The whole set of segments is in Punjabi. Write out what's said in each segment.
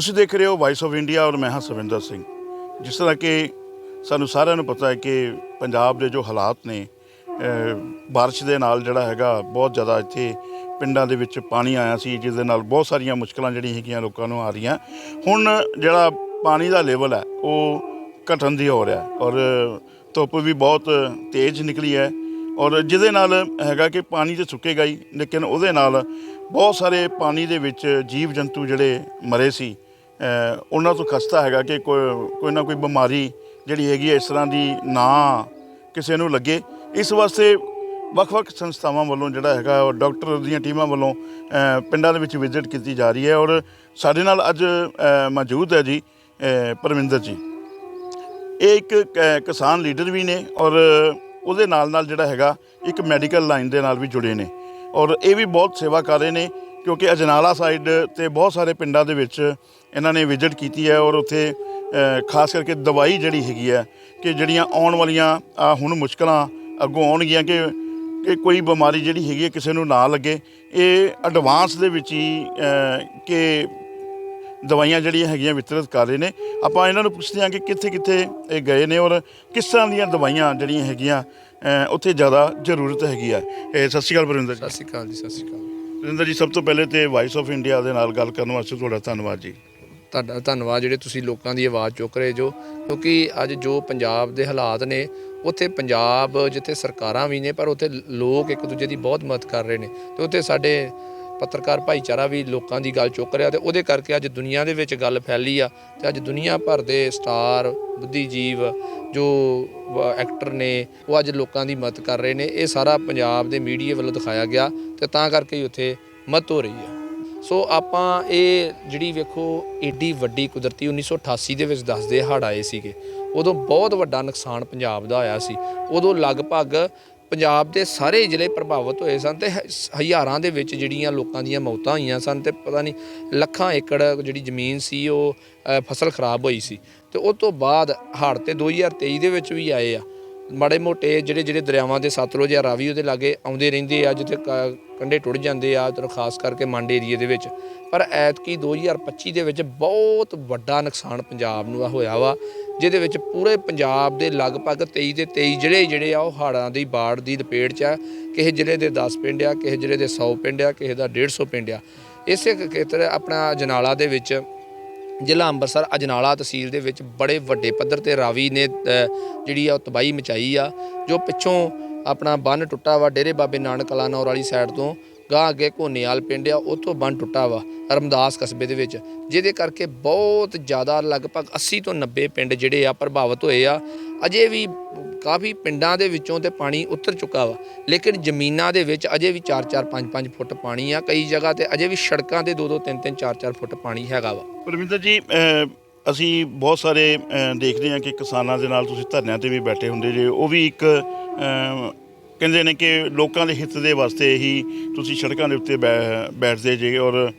ਤੁਸੀਂ ਦੇਖ ਰਹੇ ਹੋ ਵਾਇਸ ਆਫ ਇੰਡੀਆ ਔਰ ਮੈਂ ਹਾਂ ਸਵਿੰਦਰ ਸਿੰਘ। ਜਿਸ ਤਰ੍ਹਾਂ ਕਿ ਸਾਨੂੰ ਸਾਰਿਆਂ ਨੂੰ ਪਤਾ ਹੈ ਕਿ ਪੰਜਾਬ ਦੇ ਜੋ ਹਾਲਾਤ ਨੇ ਅਹ, ਬਾਰਿਸ਼ ਦੇ ਨਾਲ ਜਿਹੜਾ ਹੈਗਾ ਬਹੁਤ ਜ਼ਿਆਦਾ ਇੱਥੇ ਪਿੰਡਾਂ ਦੇ ਵਿੱਚ ਪਾਣੀ ਆਇਆ ਸੀ ਜਿਸ ਦੇ ਨਾਲ ਬਹੁਤ ਸਾਰੀਆਂ ਮੁਸ਼ਕਲਾਂ ਜਿਹੜੀਆਂ ਹੈਗੀਆਂ ਲੋਕਾਂ ਨੂੰ ਆ ਰਹੀਆਂ। ਹੁਣ ਜਿਹੜਾ ਪਾਣੀ ਦਾ ਲੈਵਲ ਹੈ ਉਹ ਘਟਣ ਦੀ ਹੋ ਰਿਹਾ ਹੈ ਔਰ ਧੁੱਪ ਵੀ ਬਹੁਤ ਤੇਜ਼ ਨਿਕਲੀ ਹੈ ਔਰ ਜਿਹਦੇ ਨਾਲ ਹੈਗਾ ਕਿ ਪਾਣੀ ਤੇ ਸੁੱਕੇਗਾ ਹੀ ਲੇਕਿਨ ਉਹਦੇ ਨਾਲ ਬਹੁਤ ਸਾਰੇ ਪਾਣੀ ਦੇ ਵਿੱਚ ਜੀਵ ਜੰਤੂ ਜਿਹੜੇ ਮਰੇ ਸੀ। ਉਹਨਾਂ ਤੋਂ ਖਸਤਾ ਹੈਗਾ ਕਿ ਕੋਈ ਨਾ ਕੋਈ ਬਿਮਾਰੀ ਜਿਹੜੀ ਹੈਗੀ ਹੈ, ਇਸ ਤਰ੍ਹਾਂ ਦੀ ਨਾ ਕਿਸੇ ਨੂੰ ਲੱਗੇ। ਇਸ ਵਾਸਤੇ ਵੱਖ-ਵੱਖ ਸੰਸਥਾਵਾਂ ਵੱਲੋਂ ਜਿਹੜਾ ਹੈਗਾ ਉਹ ਡਾਕਟਰ ਦੀਆਂ ਟੀਮਾਂ ਵੱਲੋਂ ਪਿੰਡਾਂ ਦੇ ਵਿੱਚ ਵਿਜ਼ਿਟ ਕੀਤੀ ਜਾ ਰਹੀ ਹੈ। ਔਰ ਸਾਡੇ ਨਾਲ ਅੱਜ ਮੌਜੂਦ ਹੈ ਜੀ ਪਰਮਿੰਦਰ ਜੀ। ਇਹ ਇੱਕ ਕ- ਕਿਸਾਨ ਲੀਡਰ ਵੀ ਨੇ, ਔਰ ਉਹਦੇ ਨਾਲ ਨਾਲ ਜਿਹੜਾ ਹੈਗਾ, ਇੱਕ ਮੈਡੀਕਲ ਲਾਈਨ ਦੇ ਨਾਲ ਵੀ ਜੁੜੇ ਨੇ। ਔਰ ਇਹ ਵੀ ਬਹੁਤ ਸੇਵਾ ਕਰ ਰਹੇ ਨੇ। ਕਿਉਂਕਿ ਅਜਨਾਲਾ ਸਾਈਡ ਤੇ ਬਹੁਤ ਸਾਰੇ ਪਿੰਡਾਂ ਦੇ ਵਿੱਚ ਇਹਨਾਂ ਨੇ ਵਿਜ਼ਿਟ ਕੀਤੀ ਹੈ ਔਰ ਉੱਥੇ ਖਾਸ ਕਰਕੇ ਦਵਾਈ ਜਿਹੜੀ ਹੈਗੀ ਹੈ ਕਿ ਜਿਹੜੀਆਂ ਆਉਣ ਵਾਲੀਆਂ ਹੁਣ ਮੁਸ਼ਕਲਾਂ ਅੱਗੋਂ ਆਉਣਗੀਆਂ ਕਿ ਕਿ ਕੋਈ ਬਿਮਾਰੀ ਜਿਹੜੀ ਹੈਗੀ ਹੈ ਕਿਸੇ ਨੂੰ ਨਾ ਲੱਗੇ। ਇਹ ਐਡਵਾਂਸ ਦੇ ਵਿੱਚ ਹੀ ਕਿ ਦਵਾਈਆਂ ਜਿਹੜੀਆਂ ਹੈਗੀਆਂ ਵਿਤਰਿਤ ਕਰ ਰਹੇ ਨੇ। ਆਪਾਂ ਇਹਨਾਂ ਨੂੰ ਪੁੱਛਦੇ ਹਾਂ ਕਿ ਕਿੱਥੇ ਕਿੱਥੇ ਇਹ ਗਏ ਨੇ ਔਰ ਕਿਸ ਤਰ੍ਹਾਂ ਦੀਆਂ ਦਵਾਈਆਂ ਜਿਹੜੀਆਂ ਹੈਗੀਆਂ ਉੱਥੇ ਜ਼ਿਆਦਾ ਜ਼ਰੂਰਤ ਹੈਗੀ ਆ ਇਹ ਸਤਿ ਸ਼੍ਰੀ ਅਕਾਲ ਵਰਿੰਦਰ ਜੀ। ਸਤਿ ਸ਼੍ਰੀ ਅਕਾਲ ਜੀ, ਸਤਿ ਸ਼੍ਰੀ ਅਕਾਲ। ਵਰਿੰਦਰ ਜੀ, ਸਭ ਤੋਂ ਪਹਿਲੇ ਤੇ ਵਾਇਸ ਆਫ ਇੰਡੀਆ ਦੇ ਨਾਲ ਗੱਲ ਕਰਨ ਵਾਸਤੇ ਤੁਹਾਡਾ ਧੰਨਵਾਦ ਜੀ। ਤੁਹਾਡਾ ਧੰਨਵਾਦ ਜਿਹੜੇ ਤੁਸੀਂ ਲੋਕਾਂ ਦੀ ਆਵਾਜ਼ ਚੁੱਕ ਰਹੇ ਜੋ, ਕਿਉਂਕਿ ਅੱਜ ਜੋ ਪੰਜਾਬ ਦੇ ਹਾਲਾਤ ਨੇ, ਉੱਥੇ ਪੰਜਾਬ ਜਿੱਥੇ ਸਰਕਾਰਾਂ ਵੀ ਨੇ, ਪਰ ਉੱਥੇ ਲੋਕ ਇੱਕ ਦੂਜੇ ਦੀ ਬਹੁਤ ਮਦਦ ਕਰ ਰਹੇ ਨੇ। ਤੇ ਉੱਥੇ ਸਾਡੇ ਪੱਤਰਕਾਰ ਭਾਈਚਾਰਾ ਵੀ ਲੋਕਾਂ ਦੀ ਗੱਲ ਚੁੱਕ ਰਿਹਾ ਤੇ ਉਹਦੇ ਕਰਕੇ ਅੱਜ ਦੁਨੀਆ ਦੇ ਵਿੱਚ ਗੱਲ ਫੈਲੀ ਆ ਤੇ ਅੱਜ ਦੁਨੀਆ ਭਰ ਦੇ ਸਟਾਰ, ਬੁੱਧੀਜੀਵ ਜੋ ਐਕਟਰ ਨੇ, ਉਹ ਅੱਜ ਲੋਕਾਂ ਦੀ ਮਦਦ ਕਰ ਰਹੇ ਨੇ। ਇਹ ਸਾਰਾ ਪੰਜਾਬ ਦੇ ਮੀਡੀਆ ਵੱਲੋਂ ਦਿਖਾਇਆ ਗਿਆ ਤੇ ਤਾਂ ਕਰਕੇ ਹੀ ਉੱਥੇ ਮਦਦ ਹੋ ਰਹੀ ਆ। ਸੋ ਆਪਾਂ ਇਹ ਜਿਹੜੀ ਵੇਖੋ ਏਡੀ ਵੱਡੀ ਕੁਦਰਤੀ 1988 ਦੇ ਵਿੱਚ ਦੱਸਦੇ ਹੜ੍ਹ ਆਏ ਸੀਗੇ। ਉਦੋਂ ਬਹੁਤ ਵੱਡਾ ਨੁਕਸਾਨ ਪੰਜਾਬ ਦਾ ਹੋਇਆ ਸੀ। ਉਦੋਂ ਲਗਭਗ ਪੰਜਾਬ ਦੇ ਸਾਰੇ ਜ਼ਿਲ੍ਹੇ ਪ੍ਰਭਾਵਿਤ ਹੋਏ ਸਨ ਤੇ ਹਜ਼ਾਰਾਂ ਦੇ ਵਿੱਚ ਜਿਹੜੀਆਂ ਲੋਕਾਂ ਦੀਆਂ ਮੌਤਾਂ ਹੋਈਆਂ ਸਨ ਤੇ ਪਤਾ ਨਹੀਂ ਲੱਖਾਂ ਏਕੜ ਜਿਹੜੀ ਜ਼ਮੀਨ ਸੀ ਉਹ ਫਸਲ ਖਰਾਬ ਹੋਈ ਸੀ ਤੇ ਉਸ ਤੋਂ ਬਾਅਦ ਹੜ੍ਹ ਤੇ 2023 ਦੇ ਵਿੱਚ ਵੀ ਆਏ ਆ। ਮਾੜੇ ਮੋਟੇ ਜਿਹੜੇ ਜਿਹੜੇ ਦਰਿਆਵਾਂ ਦੇ ਸਤਲੁਜ ਜਾਂ ਰਾਵੀ ਉਹਦੇ ਲਾਗੇ ਆਉਂਦੇ ਰਹਿੰਦੇ ਆ, ਜਿੱਥੇ ਕ- ਕੰਢੇ ਟੁੱਟ ਜਾਂਦੇ ਆ ਤੇ ਖਾਸ ਕਰਕੇ ਮੰਡ ਏਰੀਏ ਦੇ ਵਿੱਚ। ਪਰ ਐਤਕੀ 2025 ਦੇ ਵਿੱਚ ਬਹੁਤ ਵੱਡਾ ਨੁਕਸਾਨ ਪੰਜਾਬ ਨੂੰ ਆ ਹੋਇਆ ਵਾ ਜਿਹਦੇ ਵਿੱਚ ਪੂਰੇ ਪੰਜਾਬ ਦੇ ਲਗਭਗ 23 ਦੇ 23 ਜ਼ਿਲ੍ਹੇ ਜਿਹੜੇ ਆ ਉਹ ਹਾੜਾਂ ਦੀ ਬਾੜ ਦੀ ਲਪੇਟ 'ਚ ਆ। ਕਿਸੇ ਜ਼ਿਲ੍ਹੇ ਦੇ 10 ਪਿੰਡ ਆ, ਕਿਸੇ ਜ਼ਿਲ੍ਹੇ ਦੇ 100 ਪਿੰਡ ਆ, ਕਿਸੇ ਦਾ 150 ਪਿੰਡ ਆ। ਇਸੇ ਖੇਤਰ ਆਪਣਾ ਜਨਾਲਾ ਦੇ ਵਿੱਚ ਜ਼ਿਲ੍ਹਾ ਅੰਮ੍ਰਿਤਸਰ ਅਜਨਾਲਾ ਤਹਿਸੀਲ ਦੇ ਵਿੱਚ ਬੜੇ ਵੱਡੇ ਪੱਧਰ ਤੇ ਰਾਵੀ ਨੇ ਜਿਹੜੀ ਆ ਉਹ ਤਬਾਹੀ ਮਚਾਈ ਆ, ਜੋ ਪਿੱਛੋਂ ਆਪਣਾ ਬੰਨ ਟੁੱਟਾ ਵਾ ਡੇਰੇ ਬਾਬੇ ਨਾਨਕ ਕਲਾਨੌਰ ਵਾਲੀ ਸਾਈਡ ਤੋਂ। ਗਾਂ ਅੱਗੇ ਘੋਨੇਵਾਲ ਪਿੰਡ ਆ, ਉੱਥੋਂ ਬੰਨ ਟੁੱਟਾ ਵਾ, ਰਮਦਾਸ ਕਸਬੇ ਦੇ ਵਿੱਚ, ਜਿਹਦੇ ਕਰਕੇ ਬਹੁਤ ਜ਼ਿਆਦਾ ਲਗਭਗ 80 ਤੋਂ 90 ਪਿੰਡ ਜਿਹੜੇ ਆ ਪ੍ਰਭਾਵਿਤ ਹੋਏ ਆ। ਅਜੇ ਵੀ ਕਾਫੀ ਪਿੰਡਾਂ ਦੇ ਵਿੱਚੋਂ ਤੇ ਪਾਣੀ ਉਤਰ ਚੁੱਕਾ ਵਾ, ਲੇਕਿਨ ਜ਼ਮੀਨਾਂ ਦੇ ਵਿੱਚ ਅਜੇ ਵੀ 4-4 5-5 ਫੁੱਟ ਪਾਣੀ ਆ, ਕਈ ਜਗ੍ਹਾ ਤੇ ਅਜੇ ਵੀ ਸੜਕਾਂ ਤੇ 2-2 3-3 4-4 ਫੁੱਟ ਪਾਣੀ ਹੈਗਾ ਵਾ। ਪਰਮਿੰਦਰ ਜੀ ਅਸੀਂ ਬਹੁਤ ਸਾਰੇ ਦੇਖਦੇ ਹਾਂ ਕਿ ਕਿਸਾਨਾਂ ਦੇ ਨਾਲ ਤੁਸੀਂ ਧਰਨਿਆਂ ਤੇ ਵੀ ਬੈਠੇ ਹੁੰਦੇ ਜੇ, ਉਹ ਵੀ ਇੱਕ ਕਹਿੰਦੇ ਨੇ ਕਿ ਲੋਕਾਂ ਦੇ ਹਿੱਤ ਦੇ ਵਾਸਤੇ ਹੀ ਤੁਸੀਂ ਸੜਕਾਂ ਦੇ ਉੱਤੇ ਬੈ- ਬੈਠਦੇ ਜੇ ਔਰ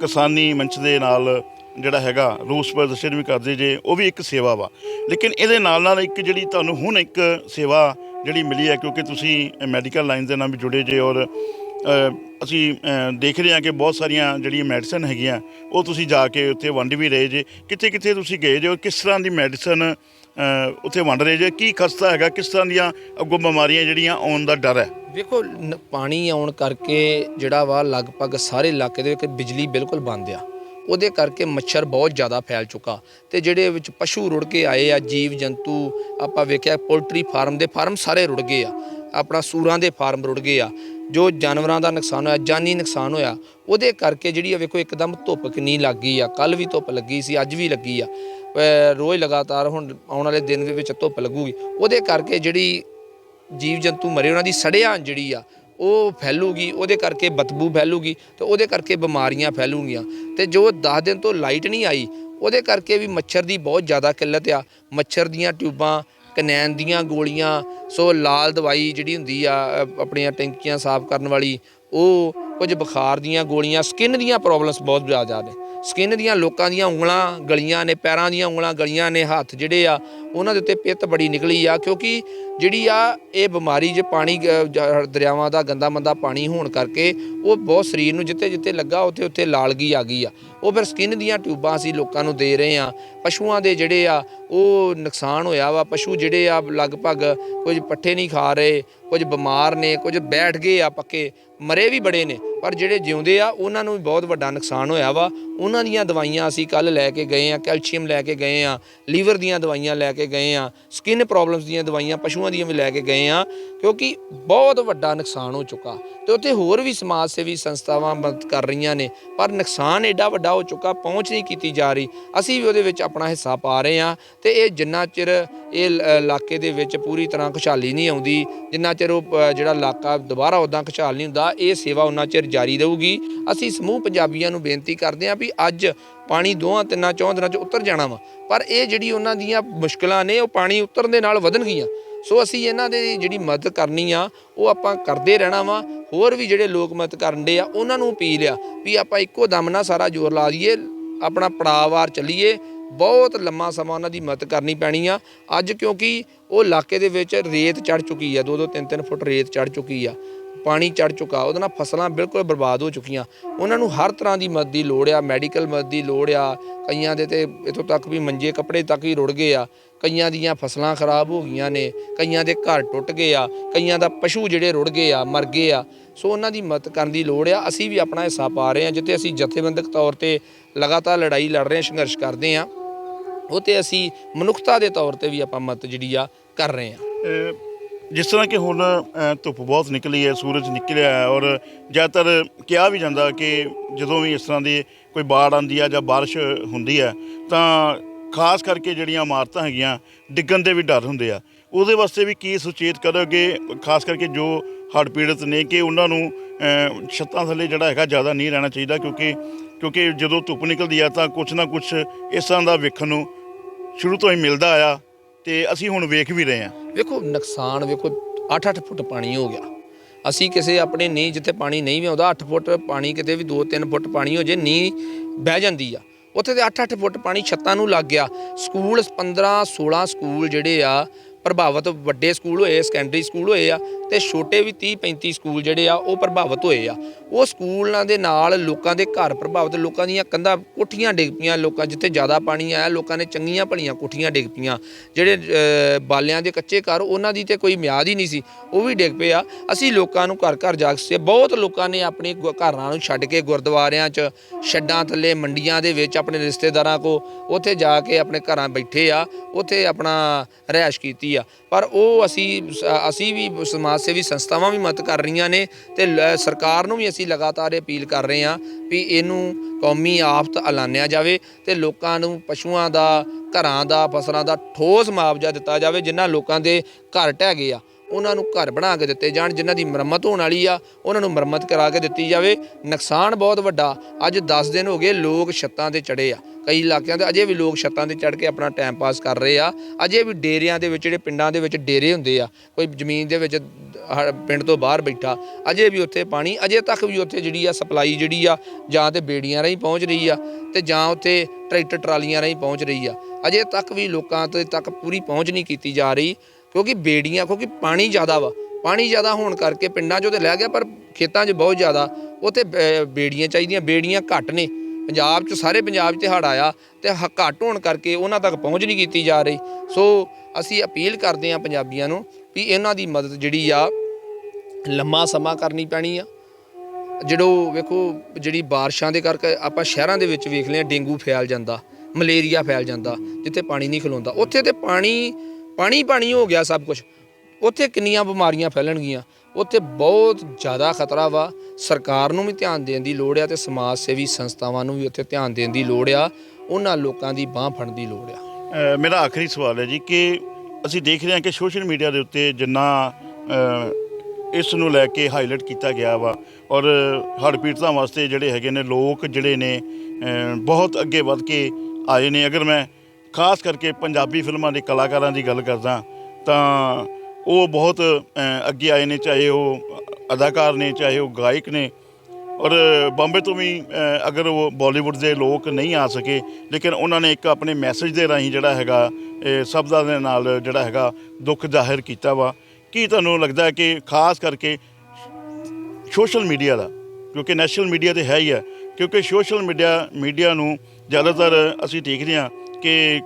ਕਿਸਾਨੀ ਮੰਚ ਦੇ ਨਾਲ ਜਿਹੜਾ ਹੈਗਾ ਰੂਸ ਪ੍ਰਦਰਸ਼ਨ ਵੀ ਕਰਦੇ ਜੇ ਉਹ ਵੀ ਇੱਕ ਸੇਵਾ ਵਾ। ਲੇਕਿਨ ਇਹਦੇ ਨਾਲ ਨਾਲ ਇੱਕ ਜਿਹੜੀ ਤੁਹਾਨੂੰ ਹੁਣ ਇੱਕ ਸੇਵਾ ਜਿਹੜੀ ਮਿਲੀ ਹੈ ਕਿਉਂਕਿ ਤੁਸੀਂ ਮੈਡੀਕਲ ਲਾਈਨ ਦੇ ਨਾਲ ਵੀ ਜੁੜੇ ਜੇ ਔਰ ਅਸੀਂ ਅ, ਦੇਖ ਰਹੇ ਹਾਂ ਕਿ ਬਹੁਤ ਸਾਰੀਆਂ ਜਿਹੜੀਆਂ ਮੈਡੀਸਨ ਹੈਗੀਆਂ ਉਹ ਤੁਸੀਂ ਜਾ ਕੇ ਉੱਥੇ ਵੰਡ ਵੀ ਰਹੇ ਜੇ। ਕਿੱਥੇ ਕਿੱਥੇ ਤੁਸੀਂ ਗਏ ਜੇ ਔਰ ਕਿਸ ਤਰ੍ਹਾਂ ਦੀ ਮੈਡੀਸਨ ਉੱਥੇ ਵੰਡ ਰਹੇ ਜੇ। ਕੀ ਖਸਤਾ ਹੈਗਾ? ਕਿਸ ਤਰ੍ਹਾਂ ਦੀਆਂ ਅੱਗੋਂ ਬਿਮਾਰੀਆਂ ਜਿਹੜੀਆਂ ਆਉਣ ਦਾ ਡਰ ਹੈ? ਵੇਖੋ ਨ- ਪਾਣੀ ਆਉਣ ਕਰਕੇ ਜਿਹੜਾ ਵਾ ਲਗਭਗ ਸਾਰੇ ਇਲਾਕੇ ਦੇ ਵਿੱਚ ਬਿਜਲੀ ਬਿਲਕੁਲ ਬੰਦ ਆ। ਉਹਦੇ ਕਰਕੇ ਮੱਛਰ ਬਹੁਤ ਜ਼ਿਆਦਾ ਫੈਲ ਚੁੱਕਾ। ਤੇ ਜਿਹੜੇ ਵਿੱਚ ਪਸ਼ੂ ਰੁੜ ਕੇ ਆਏ ਆ, ਜੀਵ ਜੰਤੂ, ਆਪਾਂ ਵੇਖਿਆ ਪੋਲਟਰੀ ਫਾਰਮ ਦੇ ਫਾਰਮ ਸਾਰੇ ਰੁੜ ਗਏ ਆ। ਆਪਣਾ ਸੂਰਾਂ ਦੇ ਫਾਰਮ ਰੁੜ ਗਏ ਆ। ਜੋ ਜਾਨਵਰਾਂ ਦਾ ਨੁਕਸਾਨ ਹੋਇਆ, ਜਾਨੀ ਨੁਕਸਾਨ ਹੋਇਆ, ਉਹਦੇ ਕਰਕੇ ਜਿਹੜੀ ਆ ਵੇਖੋ, ਇੱਕਦਮ ਧੁੱਪ ਕਿੰਨੀ ਲੱਗ ਗਈ ਆ। ਕੱਲ ਵੀ ਧੁੱਪ ਲੱਗੀ ਸੀ, ਅੱਜ ਵੀ ਲੱਗੀ ਆ। ਰੋਜ਼ ਲਗਾਤਾਰ ਹੁਣ ਆਉਣ ਵਾਲੇ ਦਿਨ ਦੇ ਵਿੱਚ ਧੁੱਪ ਲੱਗੂਗੀ। ਉਹਦੇ ਕਰਕੇ ਜਿਹੜੀ ਜੀਵ ਜੰਤੂ ਮਰੇ, ਉਹਨਾਂ ਦੀ ਸੜਿਆ ਜਿਹੜੀ ਆ, ਉਹ ਫੈਲੂਗੀ, ਉਹਦੇ ਕਰਕੇ ਬਦਬੂ ਫੈਲੂਗੀ ਤੇ ਉਹਦੇ ਕਰਕੇ ਬਿਮਾਰੀਆਂ ਫੈਲੂਗੀਆਂ। ਤੇ ਜੋ 10 ਦਿਨ ਤੋਂ ਲਾਈਟ ਨਹੀਂ ਆਈ, ਉਹਦੇ ਕਰਕੇ ਵੀ ਮੱਛਰ ਦੀ ਬਹੁਤ ਜ਼ਿਆਦਾ ਕਿੱਲਤ ਆ। ਮੱਛਰ ਦੀਆਂ ਟਿਊਬਾਂ, ਕਨੈਨ ਦੀਆਂ ਗੋਲੀਆਂ, ਸੋ ਲਾਲ ਦਵਾਈ ਜਿਹੜੀ ਹੁੰਦੀ ਆ ਆਪਣੀਆਂ ਟੈਂਕੀਆਂ ਸਾਫ਼ ਕਰਨ ਵਾਲੀ, ਉਹ ਕੁਝ ਬੁਖਾਰ ਦੀਆਂ ਗੋਲੀਆਂ ਸਕਿਨ ਦੀਆਂ ਪ੍ਰੋਬਲਮਸ ਬਹੁਤ ਜ਼ਿਆਦਾ ਨੇ। ਸਕਿਨ ਦੀਆਂ ਲੋਕਾਂ ਦੀਆਂ ਉਂਗਲਾਂ ਗਲੀਆਂ ਨੇ, ਪੈਰਾਂ ਦੀਆਂ ਉਂਗਲਾਂ ਗਲੀਆਂ ਨੇ, ਹੱਥ ਜਿਹੜੇ ਆ, ਉਹਨਾਂ ਦੇ ਉੱਤੇ ਪਿੱਤ ਬੜੀ ਨਿਕਲੀ ਆ, ਕਿਉਂਕਿ ਜਿਹੜੀ ਆ ਇਹ ਬਿਮਾਰੀ ਜੇ ਪਾਣੀ ਦਰਿਆਵਾਂ ਦਾ ਗੰਦਾ ਮੰਦਾ ਪਾਣੀ ਹੋਣ ਕਰਕੇ ਉਹ ਬਹੁਤ ਸਰੀਰ ਨੂੰ ਜਿੱਥੇ ਜਿੱਥੇ ਲੱਗਾ, ਉੱਥੇ ਉੱਥੇ ਲਾਲਗੀ ਆ ਗਈ ਆ। ਉਹ ਫਿਰ ਸਕਿਨ ਦੀਆਂ ਟਿਊਬਾਂ ਅਸੀਂ ਲੋਕਾਂ ਨੂੰ ਦੇ ਰਹੇ ਆ। ਪਸ਼ੂਆਂ ਦੇ ਜਿਹੜੇ ਆ, ਉਹ ਨੁਕਸਾਨ ਹੋਇਆ ਵਾ। ਪਸ਼ੂ ਜਿਹੜੇ ਆ, ਲਗਭਗ ਕੁਝ ਪੱਠੇ ਨਹੀਂ ਖਾ ਰਹੇ, ਕੁਝ ਬਿਮਾਰ ਨੇ, ਕੁਝ ਬੈਠ ਗਏ ਆ ਪੱਕੇ, ਮਰੇ ਵੀ ਬੜੇ ਨੇ। ਪਰ ਜਿਹੜੇ ਜਿਉਂਦੇ ਆ, ਉਹਨਾਂ ਨੂੰ ਵੀ ਬਹੁਤ ਵੱਡਾ ਨੁਕਸਾਨ ਹੋਇਆ ਵਾ। ਉਹਨਾਂ ਦੀਆਂ ਦਵਾਈਆਂ ਅਸੀਂ ਕੱਲ ਲੈ ਕੇ ਗਏ ਆ, ਕੈਲਸ਼ੀਅਮ ਲੈ ਕੇ ਗਏ ਆ, ਲੀਵਰ ਦੀਆਂ ਦਵਾਈਆਂ ਲੈ ਕੇ ਗਏ ਆ, ਸਕਿਨ ਪ੍ਰੋਬਲਮਸ ਦੀਆਂ ਦਵਾਈਆਂ, ਪਸ਼ੂਆਂ ਦੀਆਂ ਵੀ ਲੈ ਕੇ ਗਏ ਆ, ਕਿਉਂਕਿ ਬਹੁਤ ਵੱਡਾ ਨੁਕਸਾਨ ਹੋ ਚੁੱਕਾ। ਤੇ ਉੱਥੇ ਹੋਰ ਵੀ ਸਮਾਜ ਸੇਵੀ ਸੰਸਥਾਵਾਂ ਮਦਦ ਕਰ ਰਹੀਆਂ ਨੇ, ਪਰ ਨੁਕਸਾਨ ਐਡਾ ਵੱਡਾ ਹੋ ਚੁੱਕਾ, ਪਹੁੰਚ ਨਹੀਂ ਕੀਤੀ ਜਾ ਰਹੀ। ਅਸੀਂ ਵੀ ਉਹਦੇ ਵਿੱਚ ਆਪਣਾ ਹਿੱਸਾ ਪਾ ਰਹੇ ਆ, ਤੇ ਇਹ ਜਿੰਨਾ ਚਿਰ ਇਹ ਲ- ਇਲਾਕੇ ਦੇ ਵਿੱਚ ਪੂਰੀ ਤਰ੍ਹਾਂ ਖੁਸ਼ਹਾਲੀ ਨਹੀਂ ਆਉਂਦੀ। ਜਿੰਨਾ ਚਿਰ ਉਹ ਅ, ਜਿਹੜਾ ਇਲਾਕਾ ਦੁਬਾਰਾ ਉਦਾਂ ਖੁਸ਼ਹਾਲ ਨਹੀਂ ਹੁੰਦਾ ਇਹ ਸੇਵਾ ਉਹਨਾਂ ਚਿਰ ਜਾਰੀ ਰਹੂਗੀ। ਅਸੀਂ ਸਮੂਹ ਪੰਜਾਬੀਆਂ ਨੂੰ ਬੇਨਤੀ ਕਰਦੇ ਹਾਂ ਵੀ ਅੱਜ ਪਾਣੀ ਦੋਹਾਂ ਤਿੰਨਾਂ ਚੌਂ ਦਿਨਾਂ ਚ ਉਤਰ ਜਾਣਾ ਵਾ। ਪਰ ਇਹ ਜਿਹੜੀ ਉਹਨਾਂ ਦੀਆਂ ਮੁਸ਼ਕਲਾਂ ਨੇ ਉਹ ਪਾਣੀ ਉਤਰਨ ਦੇ ਨਾਲ ਵਧਣਗੀਆਂ। ਸੋ ਅਸੀਂ ਇਹਨਾਂ ਦੇ ਜਿਹੜੀ ਮਦਦ ਕਰਨੀ ਆ ਉਹ ਆਪਾਂ ਕਰਦੇ ਰਹਿਣਾ ਵਾ। ਹੋਰ ਵੀ ਜਿਹੜੇ ਲੋਕ ਮਦਦ ਕਰਨ ਦੇ ਆ ਉਹਨਾਂ ਨੂੰ ਅਪੀਲ ਆ ਵੀ ਆਪਾਂ ਇੱਕੋ ਦਮ ਨਾ ਸਾਰਾ ਜ਼ੋਰ ਲਾ ਦਈਏ ਆਪਣਾ ਪੜਾਵਾਰ ਚੱਲੀਏ। ਬਹੁਤ ਲੰਮਾ ਸਮਾਂ ਉਹਨਾਂ ਦੀ ਮਦਦ ਕਰਨੀ ਪੈਣੀ ਆ। ਅੱਜ ਕਿਉਂਕਿ ਉਹ ਇਲਾਕੇ ਦੇ ਵਿੱਚ ਰੇਤ ਚੜ ਚੁੱਕੀ ਆ 2-2 3-3 ਫੁੱਟ ਰੇਤ ਚੜ ਚੁੱਕੀ ਆ। ਪਾਣੀ ਚੜ ਚੁੱਕਾ, ਉਹਦੇ ਨਾਲ ਫਸਲਾਂ ਬਿਲਕੁਲ ਬਰਬਾਦ ਹੋ ਚੁੱਕੀਆਂ। ਉਹਨਾਂ ਨੂੰ ਹਰ ਤਰ੍ਹਾਂ ਦੀ ਮਦਦ ਦੀ ਲੋੜ ਆ, ਮੈਡੀਕਲ ਮਦਦ ਦੀ ਲੋੜ ਆ। ਕਈਆਂ ਦੇ ਤੇ ਇਥੋਂ ਤੱਕ ਵੀ ਮੰਜੇ ਕੱਪੜੇ ਤੱਕ ਹੀ ਰੁੜ ਗਏ ਆ। ਕਈਆਂ ਦੀਆਂ ਫਸਲਾਂ ਖਰਾਬ ਹੋ ਗਈਆਂ ਨੇ, ਕਈਆਂ ਦੇ ਘਰ ਟੁੱਟ ਗਏ ਆ, ਕਈਆਂ ਦਾ ਪਸ਼ੂ ਜਿਹੜੇ ਰੁੜ ਗਏ ਆ, ਮਰ ਗਏ ਆ। ਸੋ ਉਹਨਾਂ ਦੀ ਮਦਦ ਕਰਨ ਦੀ ਲੋੜ ਆ। ਅਸੀਂ ਵੀ ਆਪਣਾ ਹਿੱਸਾ ਪਾ ਰਹੇ ਹਾਂ ਜਿੱਥੇ ਅਸੀਂ ਜਥੇਬੰਦਕ ਤੌਰ ਤੇ ਲਗਾਤਾਰ ਲੜਾਈ ਲੜ ਰਹੇ ਹਾਂ, ਸੰਘਰਸ਼ ਕਰਦੇ ਹਾਂ। ਉਹ ਤੇ ਅਸੀਂ ਮਨੁੱਖਤਾ ਦੇ ਤੌਰ ਤੇ ਵੀ ਆਪਾਂ ਮਦਦ ਜਿਹੜੀ ਆ ਕਰ ਰਹੇ ਹਾਂ। ਜਿਸ ਤਰ੍ਹਾਂ ਕਿ ਹੁਣ ਧੁੱਪ ਬਹੁਤ ਨਿਕਲੀ ਹੈ, ਸੂਰਜ ਨਿਕਲਿਆ ਹੈ ਔਰ ਜ਼ਿਆਦਾਤਰ ਕਿਹਾ ਵੀ ਜਾਂਦਾ ਕਿ ਜਦੋਂ ਵੀ ਇਸ ਤਰ੍ਹਾਂ ਦੀ ਕੋਈ ਬਾੜ ਆਉਂਦੀ ਆ ਜਾਂ ਬਾਰਿਸ਼ ਹੁੰਦੀ ਹੈ, ਤਾਂ ਖਾਸ ਕਰਕੇ ਜਿਹੜੀਆਂ ਇਮਾਰਤਾਂ ਹੈਗੀਆਂ, ਡਿੱਗਣ ਦੇ ਵੀ ਡਰ ਹੁੰਦੇ ਆ। ਉਹਦੇ ਵਾਸਤੇ ਵੀ ਕੀ ਸੁਚੇਤ ਕਰੋਗੇ? ਖਾਸ ਕਰਕੇ ਜੋ ਹੜ੍ਹ ਪੀੜਤ ਨੇ ਕਿ ਉਹਨਾਂ ਨੂੰ ਛੱਤਾਂ ਥੱਲੇ ਜਿਹੜਾ ਹੈਗਾ ਜ਼ਿਆਦਾ ਨਹੀਂ ਰਹਿਣਾ ਚਾਹੀਦਾ ਕਿਉਂਕਿ ਕਿਉਂਕਿ ਜਦੋਂ ਧੁੱਪ ਨਿਕਲਦੀ ਆ ਤਾਂ ਕੁਛ ਨਾ ਕੁਛ ਇਸ ਤਰ੍ਹਾਂ ਦਾ ਵੇਖਣ ਨੂੰ ਸ਼ੁਰੂ ਤੋਂ ਹੀ ਮਿਲਦਾ ਆਇਆ ਤੇ ਅਸੀਂ ਹੁਣ ਵੇਖ ਵੀ ਰਹੇ ਹਾਂ। ਵੇਖੋ, ਨੁਕਸਾਨ ਵੇਖੋ 8-8 ਫੁੱਟ ਪਾਣੀ ਹੋ ਗਿਆ। ਅਸੀਂ ਕਿਸੇ ਆਪਣੇ ਨੀਂਹ ਜਿੱਥੇ ਪਾਣੀ ਨਹੀਂ ਵੀ ਆਉਂਦਾ 8 ਫੁੱਟ ਪਾਣੀ ਕਿਤੇ ਵੀ 2-3 ਫੁੱਟ ਪਾਣੀ ਹੋ ਜੇ, ਨੀਂਹ ਬਹਿ ਜਾਂਦੀ ਆ। ਉੱਥੇ ਤੇ 8-8 ਫੁੱਟ ਪਾਣੀ ਛੱਤਾਂ ਨੂੰ ਲੱਗ ਗਿਆ। ਸਕੂਲ 15-16 ਸਕੂਲ ਜਿਹੜੇ ਆ ਪ੍ਰਭਾਵਿਤ ਵੱਡੇ ਸਕੂਲ ਹੋਏ ਸੈਕੰਡਰੀ ਸਕੂਲ ਹੋਏ ਆ ਤੇ ਛੋਟੇ ਵੀ 30 35 ਸਕੂਲ ਜਿਹੜੇ ਆ, ਉਹ ਪ੍ਰਭਾਵਿਤ ਹੋਏ ਆ। ਉਹ ਸਕੂਲਾਂ ਦੇ ਨਾਲ ਲੋਕਾਂ ਦੇ ਘਰ ਪ੍ਰਭਾਵਿਤ, ਲੋਕਾਂ ਦੀਆਂ ਕੰਧਾਂ ਕੋਠੀਆਂ ਡਿੱਗ ਪਈਆਂ, ਲੋਕਾਂ ਜਿੱਥੇ ਜ਼ਿਆਦਾ ਪਾਣੀ ਆਇਆ, ਲੋਕਾਂ ਨੇ ਚੰਗੀਆਂ ਭਲੀਆਂ ਕੋਠੀਆਂ ਡਿੱਗ ਪਈਆਂ। ਜਿਹੜੇ ਬਾਲਿਆਂ ਦੇ ਕੱਚੇ ਘਰ, ਉਹਨਾਂ ਦੀ ਤੇ ਕੋਈ ਮਿਆਦ ਹੀ ਨਹੀਂ ਸੀ, ਉਹ ਵੀ ਡਿੱਗ ਪਏ ਆ। ਅਸੀਂ ਲੋਕਾਂ ਨੂੰ ਘਰ ਘਰ ਜਾ ਕੇ ਬਹੁਤ ਲੋਕਾਂ ਨੇ ਆਪਣੇ ਘਰਾਂ ਨੂੰ ਛੱਡ ਕੇ ਗੁਰਦੁਆਰਿਆਂ 'ਚ, ਛੱਡਾਂ ਥੱਲੇ, ਮੰਡੀਆਂ ਦੇ ਵਿੱਚ ਆਪਣੇ ਰਿਸ਼ਤੇਦਾਰਾਂ ਕੋ ਉੱਥੇ ਜਾ ਕੇ ਆਪਣੇ ਘਰਾਂ ਬੈਠੇ ਆ, ਉੱਥੇ ਆਪਣਾ ਰਹਿائش ਕੀਤੀ ਆ। ਪਰ ਉਹ ਅਸੀਂ ਅਸੀਂ ਵੀ ਸਮਾਜ ਸੇਵੀ ਸੰਸਥਾਵਾਂ ਵੀ ਮਦਦ ਕਰ ਰਹੀਆਂ ਨੇ ਤੇ ਲ- ਸਰਕਾਰ ਨੂੰ ਵੀ ਅਸੀਂ ਲਗਾਤਾਰ ਅਪੀਲ ਕਰ ਰਹੇ ਹਾਂ ਵੀ ਇਹਨੂੰ ਕੌਮੀ ਆਫਤ ਐਲਾਨਿਆ ਜਾਵੇ ਤੇ ਲੋਕਾਂ ਨੂੰ ਪਸ਼ੂਆਂ ਦਾ, ਘਰਾਂ ਦਾ, ਫਸਲਾਂ ਦਾ ਠੋਸ ਮੁਆਵਜ਼ਾ ਦਿੱਤਾ ਜਾਵੇ ਜਿਨ੍ਹਾਂ ਲੋਕਾਂ ਦੇ ਘਰ ਢਹਿ ਗਏ ਆ। ਉਹਨਾਂ ਨੂੰ ਘਰ ਬਣਾ ਕੇ ਦਿੱਤੇ ਜਾਣ, ਜਿਨ੍ਹਾਂ ਦੀ ਮੁਰੰਮਤ ਹੋਣ ਵਾਲੀ ਆ, ਉਹਨਾਂ ਨੂੰ ਮੁਰੰਮਤ ਕਰਾ ਕੇ ਦਿੱਤੀ ਜਾਵੇ। ਨੁਕਸਾਨ ਬਹੁਤ ਵੱਡਾ। ਅੱਜ 10 ਦਿਨ ਹੋ ਗਏ ਲੋਕ ਛੱਤਾਂ ਤੇ ਚੜੇ ਆ। ਕਈ ਇਲਾਕਿਆਂ 'ਤੇ ਅਜੇ ਵੀ ਲੋਕ ਛੱਤਾਂ ਤੇ ਚੜ ਕੇ ਆਪਣਾ ਟਾਈਮ ਪਾਸ ਕਰ ਰਹੇ ਆ। ਅਜੇ ਵੀ ਡੇਰਿਆਂ ਦੇ ਵਿੱਚ, ਜਿਹੜੇ ਪਿੰਡਾਂ ਦੇ ਵਿੱਚ ਡੇਰੇ ਹੁੰਦੇ ਆ, ਕੋਈ ਜ਼ਮੀਨ ਦੇ ਵਿੱਚ ਹ- ਪਿੰਡ ਤੋਂ ਬਾਹਰ ਬੈਠਾ, ਅਜੇ ਵੀ ਉੱਥੇ ਪਾਣੀ, ਅਜੇ ਤੱਕ ਵੀ ਉੱਥੇ ਜਿਹੜੀ ਆ ਸਪਲਾਈ ਜਿਹੜੀ ਆ, ਜਾਂ ਤੇ ਬੇੜੀਆਂ ਰਾਹੀਂ ਪਹੁੰਚ ਰਹੀ ਆ ਤੇ ਜਾਂ ਉੱਥੇ ਟਰੈਕਟਰ ਟਰਾਲੀਆਂ ਰਾਹੀਂ ਪਹੁੰਚ ਰਹੀ ਆ। ਅਜੇ ਤੱਕ ਵੀ ਲੋਕਾਂ ਤੇ ਤੱਕ ਪੂਰੀ ਪਹੁੰਚ ਨਹੀਂ ਕੀਤੀ ਜਾ ਰਹੀ, ਕਿਉਂਕਿ ਬੇੜੀਆਂ, ਕਿਉਂਕਿ ਪਾਣੀ ਜ਼ਿਆਦਾ ਵਾ। ਪਾਣੀ ਜ਼ਿਆਦਾ ਹੋਣ ਕਰਕੇ ਪਿੰਡਾਂ 'ਚੋਂ ਤੇ ਲੈ ਗਿਆ, ਪਰ ਖੇਤਾਂ 'ਚ ਬਹੁਤ ਜ਼ਿਆਦਾ, ਉੱਥੇ ਬ- ਬੇੜੀਆਂ ਚਾਹੀਦੀਆਂ, ਬੇੜੀਆਂ ਘੱਟ ਨੇ। ਪੰਜਾਬ 'ਚ, ਸਾਰੇ ਪੰਜਾਬ 'ਚ ਤੇ ਹੜ੍ਹ ਆਇਆ ਤੇ ਹ- ਘੱਟ ਹੋਣ ਕਰਕੇ ਉਹਨਾਂ ਤੱਕ ਪਹੁੰਚ ਨਹੀਂ ਕੀਤੀ ਜਾ ਰਹੀ। ਸੋ ਅਸੀਂ ਅਪੀਲ ਕਰਦੇ ਹਾਂ ਪੰਜਾਬੀਆਂ ਨੂੰ ਵੀ ਇਹਨਾਂ ਦੀ ਮਦਦ ਜਿਹੜੀ ਆ, ਲੰਮਾ ਸਮਾਂ ਕਰਨੀ ਪੈਣੀ ਆ। ਜਿਹੜੋ ਵੇਖੋ ਜਿਹੜੀ ਬਾਰਿਸ਼ਾਂ ਦੇ ਕਰਕੇ ਆਪਾਂ ਸ਼ਹਿਰਾਂ ਦੇ ਵਿੱਚ ਵੇਖ ਲਿਆ, ਡੇਂਗੂ ਫੈਲ ਜਾਂਦਾ, ਮਲੇਰੀਆ ਫੈਲ ਜਾਂਦਾ, ਜਿੱਥੇ ਪਾਣੀ ਨਹੀਂ ਖਲੋਂਦਾ। ਉੱਥੇ ਤੇ ਪਾਣੀ ਪਾਣੀ ਪਾਣੀ ਹੋ ਗਿਆ ਸਭ ਕੁਝ ਉੱਥੇ ਕਿੰਨੀਆਂ ਬਿਮਾਰੀਆਂ ਫੈਲਣਗੀਆਂ। ਉੱਥੇ ਬਹੁਤ ਜ਼ਿਆਦਾ ਖਤਰਾ ਵਾ। ਸਰਕਾਰ ਨੂੰ ਵੀ ਧਿਆਨ ਦੇਣ ਦੀ ਲੋੜ ਆ ਤੇ ਸਮਾਜ ਸੇਵੀ ਸੰਸਥਾਵਾਂ ਨੂੰ ਵੀ ਉੱਥੇ ਧਿਆਨ ਦੇਣ ਦੀ ਲੋੜ ਆ। ਉਹਨਾਂ ਲੋਕਾਂ ਦੀ ਬਾਹ ਫੜਨ ਦੀ ਲੋੜ ਆ। ਮੇਰਾ ਆਖਰੀ ਸਵਾਲ ਹੈ ਜੀ ਕਿ ਅਸੀਂ ਦੇਖ ਰਹੇ ਹਾਂ ਕਿ ਸੋਸ਼ਲ ਮੀਡੀਆ ਦੇ ਉੱਤੇ ਜਿੰਨਾ ਇਸ ਨੂੰ ਲੈ ਕੇ ਹਾਈਲਾਈਟ ਕੀਤਾ ਗਿਆ ਵਾ ਔਰ ਹੜ੍ਹ ਪੀੜਤਾਂ ਵਾਸਤੇ ਜਿਹੜੇ ਹੈਗੇ ਨੇ, ਲੋਕ ਜਿਹੜੇ ਨੇ ਬਹੁਤ ਅੱਗੇ ਵੱਧ ਕੇ ਆਏ ਨੇ। ਅਗਰ ਮੈਂ ਖਾਸ ਕਰਕੇ ਪੰਜਾਬੀ ਫਿਲਮਾਂ ਦੇ ਕਲਾਕਾਰਾਂ ਦੀ ਗੱਲ ਕਰਦਾ ਤਾਂ ਉਹ ਬਹੁਤ ਅੱਗੇ ਆਏ ਨੇ, ਚਾਹੇ ਉਹ ਅਦਾਕਾਰ ਨੇ, ਚਾਹੇ ਉਹ ਗਾਇਕ ਨੇ। ਔਰ ਬੰਬੇ ਤੋਂ ਵੀ ਅਗਰ ਉਹ ਬਾਲੀਵੁੱਡ ਦੇ ਲੋਕ ਨਹੀਂ ਆ ਸਕੇ, ਲੇਕਿਨ ਉਹਨਾਂ ਨੇ ਇੱਕ ਆਪਣੇ ਮੈਸੇਜ ਦੇ ਰਾਹੀਂ ਜਿਹੜਾ ਹੈਗਾ, ਇਹ ਸਭ ਦਾ ਦੇ ਨਾਲ ਜਿਹੜਾ ਹੈਗਾ, ਦੁੱਖ ਜ਼ਾਹਿਰ ਕੀਤਾ ਵਾ। ਕੀ ਤੁਹਾਨੂੰ ਲੱਗਦਾ ਹੈ ਕਿ ਖਾਸ ਕਰਕੇ ਸੋਸ਼ਲ ਮੀਡੀਆ ਦਾ, ਕਿਉਂਕਿ ਨੈਸ਼ਨਲ ਮੀਡੀਆ ਤੇ ਹੈ ਹੀ ਹੈ, ਕਿਉਂਕਿ ਸੋਸ਼ਲ ਮੀਡੀਆ ਮੀਡੀਆ ਨੂੰ ਜ਼ਿਆਦਾਤਰ ਅਸੀਂ ਦੇਖਦੇ ਹਾਂ ਕਿ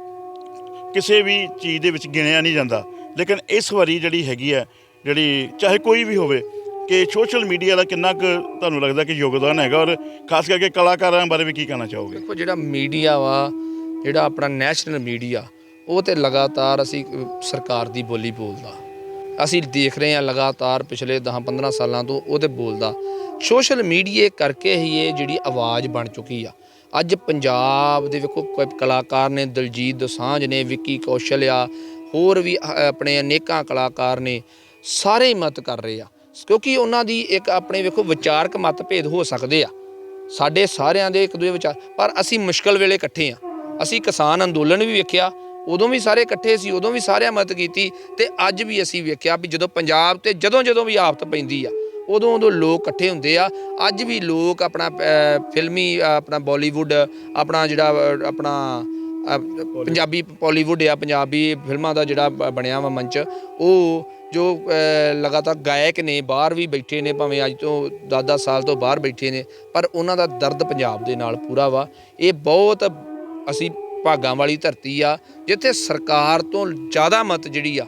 ਕਿਸੇ ਵੀ ਚੀਜ਼ ਦੇ ਵਿੱਚ ਗਿਣਿਆ ਨਹੀਂ ਜਾਂਦਾ। ਲੇਕਿਨ ਇਸ ਵਾਰੀ ਜਿਹੜੀ ਹੈਗੀ ਹੈ, ਜਿਹੜੀ ਚਾਹੇ ਕੋਈ ਵੀ ਹੋਵੇ, ਕਿ ਸੋਸ਼ਲ ਮੀਡੀਆ ਦਾ ਕਿੰਨਾ ਕੁ ਤੁਹਾਨੂੰ ਲੱਗਦਾ ਕਿ ਯੋਗਦਾਨ ਹੈਗਾ ਔਰ ਖਾਸ ਕਰਕੇ ਕਲਾਕਾਰਾਂ ਬਾਰੇ ਵੀ ਕੀ ਕਹਿਣਾ ਚਾਹੋਗੇ? ਦੇਖੋ, ਜਿਹੜਾ ਮੀਡੀਆ ਵਾ, ਜਿਹੜਾ ਆਪਣਾ ਨੈਸ਼ਨਲ ਮੀਡੀਆ ਉਹ ਤੇ ਲਗਾਤਾਰ ਅਸੀਂ ਸਰਕਾਰ ਦੀ ਬੋਲੀ ਬੋਲਦਾ। ਅਸੀਂ ਦੇਖ ਰਹੇ ਹਾਂ ਲਗਾਤਾਰ ਪਿਛਲੇ 10-15 ਸਾਲਾਂ ਤੋਂ ਉਹਦੇ ਬੋਲਦਾ। ਸੋਸ਼ਲ ਮੀਡੀਏ ਕਰਕੇ ਹੀ ਇਹ ਜਿਹੜੀ ਆਵਾਜ਼ ਬਣ ਚੁੱਕੀ ਆ। ਅੱਜ ਪੰਜਾਬ ਦੇ ਵੇਖੋ ਕਲਾਕਾਰ ਨੇ ਦਲਜੀਤ ਦੋਸਾਂਝ ਨੇ, ਵਿੱਕੀ ਕੌਸ਼ਲ ਆ ਹੋਰ ਵੀ ਅ- ਆਪਣੇ ਅਨੇਕਾਂ ਕਲਾਕਾਰ ਨੇ ਸਾਰੇ ਹੀ ਮਤ ਕਰ ਰਹੇ ਆ। ਕਿਉਂਕਿ ਉਹਨਾਂ ਦੀ ਇੱਕ ਆਪਣੇ ਵੇਖੋ ਵਿਚਾਰਕ ਮਤਭੇਦ ਹੋ ਸਕਦੇ ਆ। ਸਾਡੇ ਸਾਰਿਆਂ ਦੇ ਇੱਕ ਦੂਜੇ ਵਿਚਾਰ ਪਰ ਅਸੀਂ ਮੁਸ਼ਕਲ ਵੇਲੇ ਇਕੱਠੇ ਆ। ਅਸੀਂ ਕਿਸਾਨ ਅੰਦੋਲਨ ਵੀ ਵੇਖਿਆ ਉਦੋਂ ਵੀ ਸਾਰੇ ਇਕੱਠੇ ਸੀ ਉਦੋਂ ਵੀ ਸਾਰਿਆਂ ਮਦਦ ਕੀਤੀ ਤੇ ਅੱਜ ਵੀ ਅਸੀਂ ਵੇਖਿਆ ਵੀ ਜਦੋਂ ਪੰਜਾਬ ਤੇ ਜਦੋਂ ਜਦੋਂ ਵੀ ਆਫਤ ਪੈਂਦੀ ਆ ਉਦੋਂ ਉਦੋਂ ਲੋਕ ਇਕੱਠੇ ਹੁੰਦੇ ਆ। ਅੱਜ ਵੀ ਲੋਕ ਆਪਣਾ ਅਹ, ਫਿਲਮੀ ਆਪਣਾ ਬਾਲੀਵੁੱਡ ਆਪਣਾ ਜਿਹੜਾ ਆਪਣਾ ਪੰਜਾਬੀ ਪੋਲੀਵੁੱਡ ਆ, ਪੰਜਾਬੀ ਫਿਲਮਾਂ ਦਾ ਜਿਹੜਾ ਬ- ਬਣਿਆ ਵਾ ਮੰਚ, ਉਹ ਜੋ ਲਗਾਤਾਰ ਗਾਇਕ ਨੇ, ਬਾਹਰ ਵੀ ਬੈਠੇ ਨੇ, ਭਾਵੇਂ ਅੱਜ ਤੋਂ 10-10 ਸਾਲ ਤੋਂ ਬਾਹਰ ਬੈਠੇ ਨੇ, ਪਰ ਉਹਨਾਂ ਦਾ ਦਰਦ ਪੰਜਾਬ ਦੇ ਨਾਲ ਪੂਰਾ ਵਾ। ਇਹ ਬਹੁਤ ਅਸੀਂ ਭਾਗਾਂ ਵਾਲੀ ਧਰਤੀ ਆ, ਜਿੱਥੇ ਸਰਕਾਰ ਤੋਂ ਜ਼ਿਆਦਾ ਮਤ ਜਿਹੜੀ ਆ,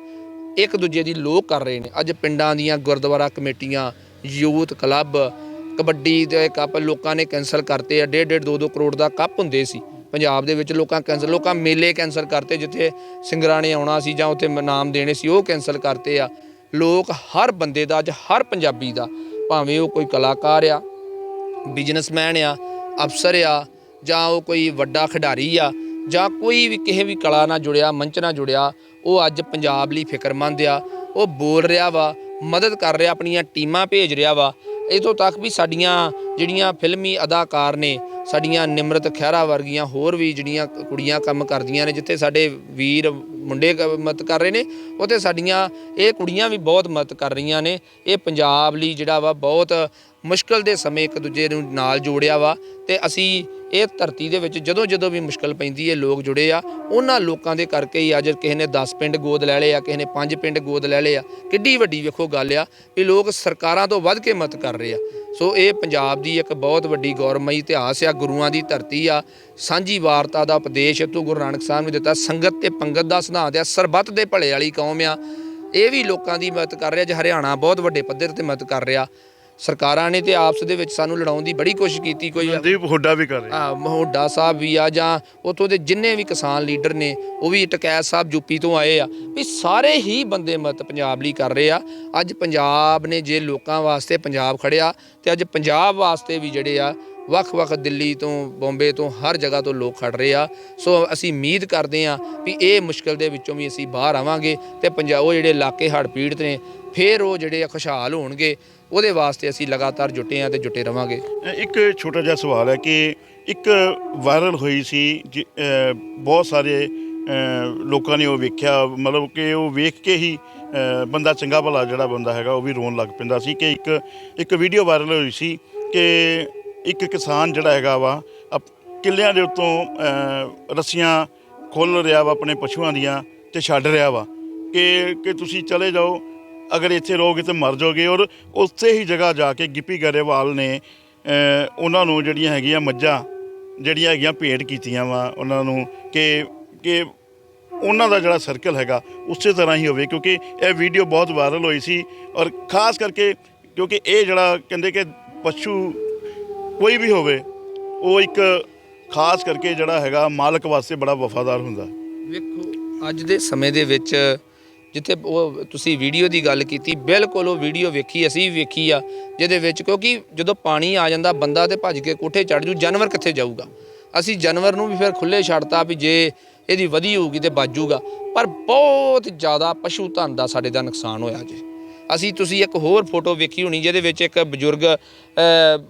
ਇੱਕ ਦੂਜੇ ਦੀ ਲੋਕ ਕਰ ਰਹੇ ਨੇ। ਅੱਜ ਪਿੰਡਾਂ ਦੀਆਂ ਗੁਰਦੁਆਰਾ ਕਮੇਟੀਆਂ, ਯੂਥ ਕਲੱਬ, ਕਬੱਡੀ ਦੇ ਕੱਪ ਲੋਕਾਂ ਨੇ ਕੈਂਸਲ ਕਰਤੇ ਆ 1.5 2-2 ਕਰੋੜ ਦਾ ਕੱਪ ਹੁੰਦੇ ਸੀ। ਪੰਜਾਬ ਦੇ ਵਿੱਚ ਲੋਕਾਂ ਕੈਂਸਲ, ਲੋਕਾਂ ਮੇਲੇ ਕੈਂਸਲ ਕਰਤੇ, ਜਿੱਥੇ ਸਿੰਗਰਾਂ ਨੇ ਆਉਣਾ ਸੀ ਜਾਂ ਉੱਥੇ ਨਾਮ ਦੇਣੇ ਸੀ, ਉਹ ਕੈਂਸਲ ਕਰਤੇ ਆ। ਲੋਕ ਹਰ ਬੰਦੇ ਦਾ, ਅੱਜ ਹਰ ਪੰਜਾਬੀ ਦਾ, ਭਾਵੇਂ ਉਹ ਕੋਈ ਕਲਾਕਾਰ ਆ, ਬਿਜ਼ਨਸਮੈਨ ਆ, ਅਫਸਰ ਆ, ਜਾਂ ਉਹ ਕੋਈ ਵੱਡਾ ਖਿਡਾਰੀ ਆ, ਜਾਂ ਕੋਈ ਵੀ ਕਿਸੇ ਵੀ ਕਲਾ ਨਾਲ ਜੁੜਿਆ, ਮੰਚ ਨਾਲ ਜੁੜਿਆ, ਉਹ ਅੱਜ ਪੰਜਾਬ ਲਈ ਫਿਕਰਮੰਦ ਆ। ਉਹ ਬੋਲ ਰਿਹਾ ਵਾ, ਮਦਦ ਕਰ ਰਿਹਾ, ਆਪਣੀਆਂ ਟੀਮਾਂ ਭੇਜ ਰਿਹਾ ਵਾ। ਇਤੋਂ ਤੱਕ ਵੀ ਸਾਡੀਆਂ ਜਿਹੜੀਆਂ ਫਿਲਮੀ ਅਦਾਕਾਰ ਨੇ, ਸਾਡੀਆਂ ਨਿਮਰਤ ਖਹਿਰਾ ਵਰਗੀਆਂ ਹੋਰ ਵੀ ਜਿਹੜੀਆਂ ਕੁੜੀਆਂ ਕੰਮ ਕਰਦੀਆਂ ਨੇ, ਜਿੱਥੇ ਸਾਡੇ ਵੀਰ ਮੁੰਡੇ ਮਦਦ ਕਰ ਰਹੇ ਨੇ, ਉੱਥੇ ਸਾਡੀਆਂ ਇਹ ਕੁੜੀਆਂ ਵੀ ਬਹੁਤ ਮਦਦ ਕਰ ਰਹੀਆਂ ਨੇ। ਇਹ ਪੰਜਾਬ ਲਈ ਜਿਹੜਾ ਵਾ, ਬਹੁਤ ਮੁਸ਼ਕਲ ਦੇ ਸਮੇਂ ਇੱਕ ਦੂਜੇ ਨੂੰ ਨਾਲ ਜੋੜਿਆ ਵਾ ਤੇ ਅਸੀਂ ਇਹ ਧਰਤੀ ਦੇ ਵਿੱਚ ਜਦੋਂ ਜਦੋਂ ਵੀ ਮੁਸ਼ਕਲ ਪੈਂਦੀ ਹੈ ਲੋਕ ਜੁੜੇ ਆ, ਉਹਨਾਂ ਲੋਕਾਂ ਦੇ ਕਰਕੇ ਹੀ ਅੱਜ ਕਿਸੇ ਨੇ 10 ਪਿੰਡ ਗੋਦ ਲੈ ਲਏ ਆ, ਕਿਸੇ ਨੇ 5 ਪਿੰਡ ਗੋਦ ਲੈ ਲਏ ਆ। ਕਿੱਡੀ ਵੱਡੀ ਵੇਖੋ ਗੱਲ ਆ ਵੀ ਲੋਕ ਸਰਕਾਰਾਂ ਤੋਂ ਵੱਧ ਕੇ ਮਤ ਕਰ ਰਹੇ ਆ। ਸੋ ਇਹ ਪੰਜਾਬ ਦੀ ਇੱਕ ਬਹੁਤ ਵੱਡੀ ਗੌਰਵਮਈ ਇਤਿਹਾਸ ਆ, ਗੁਰੂਆਂ ਦੀ ਧਰਤੀ ਆ। ਸਾਂਝੀ ਵਾਰਤਾ ਦਾ ਉਪਦੇਸ਼ ਤੋਂ ਗੁਰੂ ਨਾਨਕ ਸਾਹਿਬ ਨੇ ਦਿੱਤਾ। ਸੰਗਤ ਤੇ ਪੰਗਤ ਦਾ ਸਿਧਾਂਤ ਆ, ਸਰਬੱਤ ਦੇ ਭਲੇ ਵਾਲੀ ਕੌਮ ਆ। ਇਹ ਵੀ ਲੋਕਾਂ ਦੀ ਮਦਦ ਕਰ ਰਿਹਾ ਅੱਜ ਹਰਿਆਣਾ ਬਹੁਤ ਵੱਡੇ ਪੱਧਰ ਤੇ ਮਦਦ ਕਰ ਰਿਹਾ। ਸਰਕਾਰਾਂ ਨੇ ਤੇ ਆਪਸ ਦੇ ਵਿੱਚ ਸਾਨੂੰ ਲੜਾਉਣ ਦੀ ਬੜੀ ਕੋਸ਼ਿਸ਼ ਕੀਤੀ ਕੋਈ ਮਨਦੀਪ ਹੁੱਡਾ ਵੀ ਕਰ ਰਿਹਾ। ਆ ਮਹੋਡਾ ਸਾਹਿਬ ਵੀ ਆ ਜਾਂ ਉਥੋਂ ਦੇ ਜਿੰਨੇ ਵੀ ਕਿਸਾਨ ਲੀਡਰ ਨੇ ਉਹ ਵੀ ਟਕੈਤ ਸਾਹਿਬ ਯੂਪੀ ਤੋਂ ਆਏ ਆ। ਵੀ ਸਾਰੇ ਹੀ ਬੰਦੇ ਮਤ ਪੰਜਾਬ ਲਈ ਕਰ ਰਹੇ ਆ। ਅੱਜ ਪੰਜਾਬ ਨੇ ਜੇ ਲੋਕਾਂ ਵਾਸਤੇ ਪੰਜਾਬ ਖੜਿਆ ਤੇ ਅੱਜ ਪੰਜਾਬ ਵਾਸਤੇ ਵੀ ਜਿਹੜੇ ਆ ਵੱਖ-ਵੱਖ ਦਿੱਲੀ ਤੋਂ ਬੰਬੇ ਤੋਂ ਹਰ ਜਗ੍ਹਾ ਤੋਂ ਲੋਕ ਖੜ ਰਹੇ ਆ। ਸੋ ਅਸੀਂ ਉਮੀਦ ਕਰਦੇ ਆ ਵੀ ਇਹ ਮੁਸ਼ਕਲ ਦੇ ਵਿੱਚੋਂ ਵੀ ਅਸੀਂ ਬਾਹਰ ਆਵਾਂਗੇ ਤੇ ਪੰਜਾਬ ਉਹ ਜਿਹੜੇ ਇਲਾਕੇ ਹੜ੍ਹ ਪੀੜਤ ਨੇ ਫੇਰ ਉਹ ਜਿਹੜੇ ਆ ਖੁਸ਼ਹਾਲ ਹੋਣਗੇ। ਉਹਦੇ ਵਾਸਤੇ ਅਸੀਂ ਲਗਾਤਾਰ ਜੁਟੇ ਆ ਤੇ ਜੁਟੇ ਰਵਾਂਗੇ। ਇੱਕ ਛੋਟਾ ਜਿਹਾ ਸਵਾਲ ਹੈ ਕਿ ਇੱਕ ਵਾਇਰਲ ਹੋਈ ਸੀ ਜਿ- ਬਹੁਤ ਸਾਰੇ ਲੋਕਾਂ ਨੇ ਉਹ ਵੇਖਿਆ, ਮਤਲਬ ਕਿ ਉਹ ਵੇਖ ਕੇ ਹੀ ਬੰਦਾ ਚੰਗਾ ਭਲਾ ਜਿਹੜਾ ਬੰਦਾ ਹੈਗਾ ਉਹ ਵੀ ਰੋਣ ਲੱਗ ਪੈਂਦਾ ਸੀ ਕਿ ਇੱਕ ਇੱਕ ਵੀਡੀਓ ਵਾਇਰਲ ਹੋਈ ਸੀ ਕਿ ਇੱਕ ਕਿਸਾਨ ਜਿਹੜਾ ਹੈਗਾ ਵਾ, ਅਪ- ਕਿੱਲਿਆਂ ਦੇ ਉੱਤੋਂ ਰੱਸੀਆਂ ਖੋਲ ਰਿਹਾ ਵਾ ਆਪਣੇ ਪਸ਼ੂਆਂ ਦੀਆਂ ਤੇ ਛੱਡ ਰਿਹਾ ਵਾ। ਕਿ ਕਿ ਤੁਸੀਂ ਚਲੇ ਜਾਓ ਅਗਰ ਇੱਥੇ ਰਹੋਗੇ ਤੇ ਮਰ ਜਾਓਗੇ ਔਰ ਉਸੇ ਹੀ ਜਗ੍ਹਾ ਜਾ ਕੇ ਗਿੱਪੀ ਗਰੇਵਾਲ ਨੇ ਉਹਨਾਂ ਨੂੰ ਜਿਹੜੀਆਂ ਹੈਗੀਆਂ ਮੱਝਾਂ, ਜਿਹੜੀਆਂ ਹੈਗੀਆਂ ਭੇਟ ਕੀਤੀਆਂ ਵਾ, ਉਹਨਾਂ ਨੂੰ ਕਿ ਕਿ ਉਹਨਾਂ ਦਾ ਜਿਹੜਾ ਸਰਕਲ ਹੈਗਾ, ਉਸੇ ਤਰ੍ਹਾਂ ਹੀ ਹੋਵੇ, ਕਿਉਂਕਿ ਇਹ ਵੀਡੀਓ ਬਹੁਤ ਵਾਇਰਲ ਹੋਈ ਸੀ ਔਰ ਖਾਸ ਕਰਕੇ ਕਿਉਂਕਿ ਇਹ ਜਿਹੜਾ ਕਹਿੰਦੇ ਕਿ ਪਸ਼ੂ ਕੋਈ ਵੀ ਹੋਵੇ, ਉਹ ਇੱਕ ਖਾਸ ਕਰਕੇ ਜਿਹੜਾ ਹੈਗਾ ਮਾਲਕ ਵਾਸਤੇ ਬੜਾ ਵਫਾਦਾਰ ਹੁੰਦਾ। ਵੇਖੋ, ਅੱਜ ਦੇ ਸਮੇਂ ਦੇ ਵਿੱਚ ਜਿੱਥੇ ਉਹ ਤੁਸੀਂ ਵੀਡੀਓ ਦੀ ਗੱਲ ਕੀਤੀ ਬਿਲਕੁਲ ਉਹ ਵੀਡੀਓ ਵੇਖੀ ਅਸੀਂ ਵੀ ਵੇਖੀ ਆ ਜਿਹਦੇ ਵਿੱਚ ਕਿਉਂਕਿ ਜਦੋਂ ਪਾਣੀ ਆ ਜਾਂਦਾ ਬੰਦਾ ਤੇ ਭੱਜ ਕੇ ਕੋਠੇ ਚੜ ਜੂ ਜਾਨਵਰ ਕਿੱਥੇ ਜਾਊਗਾ? ਅਸੀਂ ਜਾਨਵਰ ਨੂੰ ਵੀ ਫਿਰ ਖੁੱਲੇ ਛੱਡਤਾ ਵੀ ਜੇ ਇਹਦੀ ਵਧੀ ਹੋਊਗੀ ਤੇ ਬਾਜੂਗਾ ਪਰ ਬਹੁਤ ਜ਼ਿਆਦਾ ਪਸ਼ੂ ਧਨ ਦਾ ਸਾਡੇ ਦਾ ਨੁਕਸਾਨ ਹੋਇਆ ਜੀ। ਅਸੀਂ ਤੁਸੀਂ ਇੱਕ ਹੋਰ ਫੋਟੋ ਵੇਖੀ ਹੋਣੀ ਜਿਹਦੇ ਵਿੱਚ ਇੱਕ ਬਜ਼ੁਰਗ